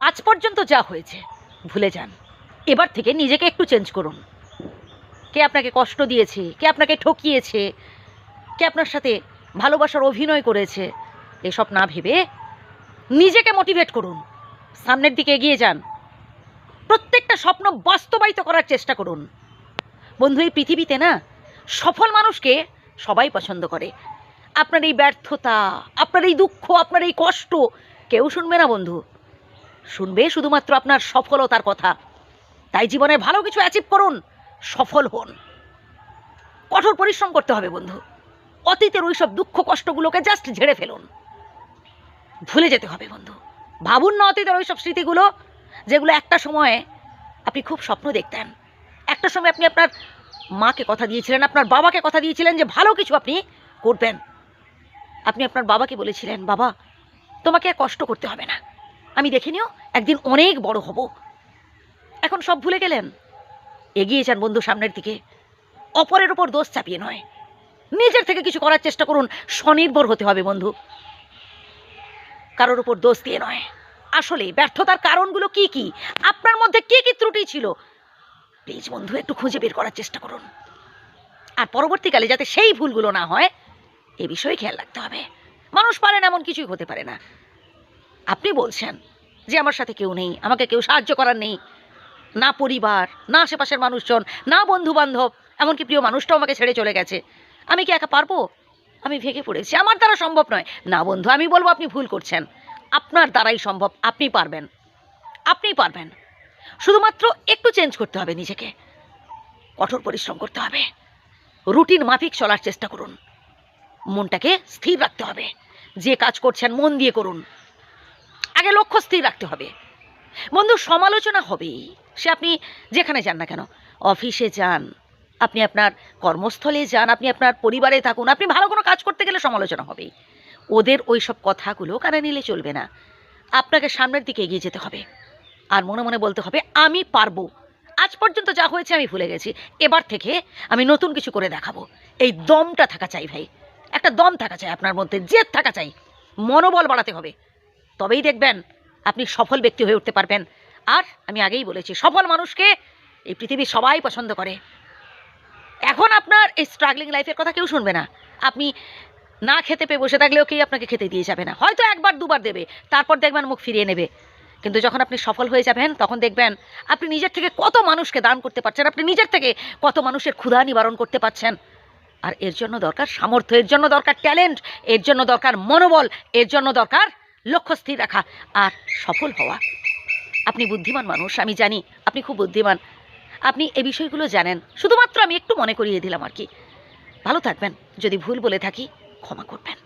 আজ পর্যন্ত যা হয়েছে, ভুলে যান। এবার থেকে নিজেকে একটু চেঞ্জ করুন। কে আপনাকে কষ্ট দিয়েছে, কে আপনাকে ঠকিয়েছে, কে আপনার সাথে ভালোবাসার অভিনয় করেছে, এসব না ভেবে নিজেকে মোটিভেট করুন। সামনের দিকে এগিয়ে যান। প্রত্যেকটা স্বপ্ন বাস্তবায়িত করার চেষ্টা করুন। বন্ধু, এই পৃথিবীতে না সফল মানুষকে সবাই পছন্দ করে। আপনার এই ব্যর্থতা, আপনার এই দুঃখ, আপনার এই কষ্ট কেউ শুনবে না বন্ধু। শুনবে শুধুমাত্র আপনার সফলতার কথা। তাই জীবনে ভালো কিছু অ্যাচিভ করুন, সফল হন। কঠোর পরিশ্রম করতে হবে বন্ধু। অতীতের ওই সব দুঃখ কষ্টগুলোকে জাস্ট ঝেড়ে ফেলুন। ভুলে যেতে হবে বন্ধু। ভাবুন না অতীতের ওই সব স্মৃতিগুলো, যেগুলো একটা সময়ে আপনি খুব স্বপ্ন দেখতেন। একটা সময় আপনি আপনার মাকে কথা দিয়েছিলেন, আপনার বাবাকে কথা দিয়েছিলেন যে ভালো কিছু আপনি করবেন। আপনি আপনার বাবাকে বলেছিলেন, বাবা, তোমাকে কষ্ট করতে হবে না। আমি দেখে নিও, একদিন অনেক বড় হব। এখন সব ভুলে গেলেন? এগিয়ে যান বন্ধু সামনের দিকে। অপরের ওপর দোষ চাপিয়ে নয়। নিজের থেকে কিছু করার চেষ্টা করুন, স্বনির্ভর হতে হবে বন্ধু। কারোর উপর দোষ দিয়ে নয়। আসলে ব্যর্থতার কারণগুলো কি কি? আপনার মধ্যে কি কি ত্রুটি ছিল? প্লিজ বন্ধু, একটু খুঁজে বের করার চেষ্টা করুন। আর পরবর্তীকালে যাতে সেই ভুলগুলো না হয়, এ বিষয়ে খেয়াল রাখতে হবে। মানুষ পারে না, এমন কিছুই হতে পারে না। আপনি বলছেন যে আমার সাথে কেউ নেই, আমাকে কেউ সাহায্য করার নেই। না পরিবার, না আশেপাশের মানুষজন, না বন্ধু বান্ধব এমনকি প্রিয় মানুষটাও আমাকে ছেড়ে চলে গেছে। আমি কি একা পারব? আমি ভেঙে পড়েছি। আমার দ্বারা সম্ভব নয়। না বন্ধু, আমি বলব আপনি ভুল করছেন। আপনার দ্বারাই সম্ভব, আপনি পারবেন। আপনি পারবেন। শুধুমাত্র একটু চেঞ্জ করতে হবে নিজেকে। কঠোর পরিশ্রম করতে হবে। রুটিন মাফিক চলার চেষ্টা করুন। মনটাকে স্থির রাখতে হবে। যে কাজ করছেন, মন দিয়ে করুন। আগে লক্ষ্য স্থির রাখতে হবে। বন্ধু, সমালোচনা হবেই। সে আপনি যেখানে যান না কেন, অফিসে যান, আপনি আপনার কর্মস্থলে যান, আপনি আপনার পরিবারে থাকুন, আপনি ভালো কোনো কাজ করতে গেলে সমালোচনা হবেই। ওদের ওই সব কথাগুলো কানে নিলে চলবে না। আপনাকে সামনের দিকে এগিয়ে যেতে হবে। আর মনে মনে বলতে হবে, আমি পারব। আজ পর্যন্ত যা হয়েছে আমি ভুলে গেছি। এবার থেকে আমি নতুন কিছু করে দেখাবো। এই দমটা থাকা চাই ভাই। একটা দম থাকা চাই আপনার মধ্যে, জেদ থাকা চাই। মনোবল বাড়াতে হবে। তবেই দেখবেন আপনি সফল ব্যক্তি হয়ে উঠতে পারবেন। আর আমি আগেই বলেছি, সফল মানুষকে এই পৃথিবীর সবাই পছন্দ করে। এখন আপনার এই স্ট্রাগলিং লাইফের কথা কেউ শুনবে না। আপনি না খেতে পেয়ে বসে থাকলেও কেউ আপনাকে খেতে দিয়ে যাবে না। হয়তো একবার, দুবার দেবে, তারপর দেখবেন মুখ ফিরিয়ে নেবে। কিন্তু যখন আপনি সফল হয়ে যাবেন, তখন দেখবেন আপনি নিজের থেকে কত মানুষকে দান করতে পারছেন, আপনি নিজের থেকে কত মানুষের ক্ষুধা নিবারণ করতে পারছেন। আর এর জন্য দরকার সামর্থ্য, এর জন্য দরকার ট্যালেন্ট এর জন্য দরকার মনোবল, এর জন্য দরকার লক্ষ্য স্থির রাখা আর সফল হওয়া। আপনি বুদ্ধিমান মানুষ, আমি জানি আপনি খুব বুদ্ধিমান। আপনি এই বিষয়গুলো জানেন। শুধুমাত্র আমি একটু মনে করিয়ে দিলাম আর কি। ভালো থাকবেন। যদি ভুল বলে থাকি, ক্ষমা করবেন।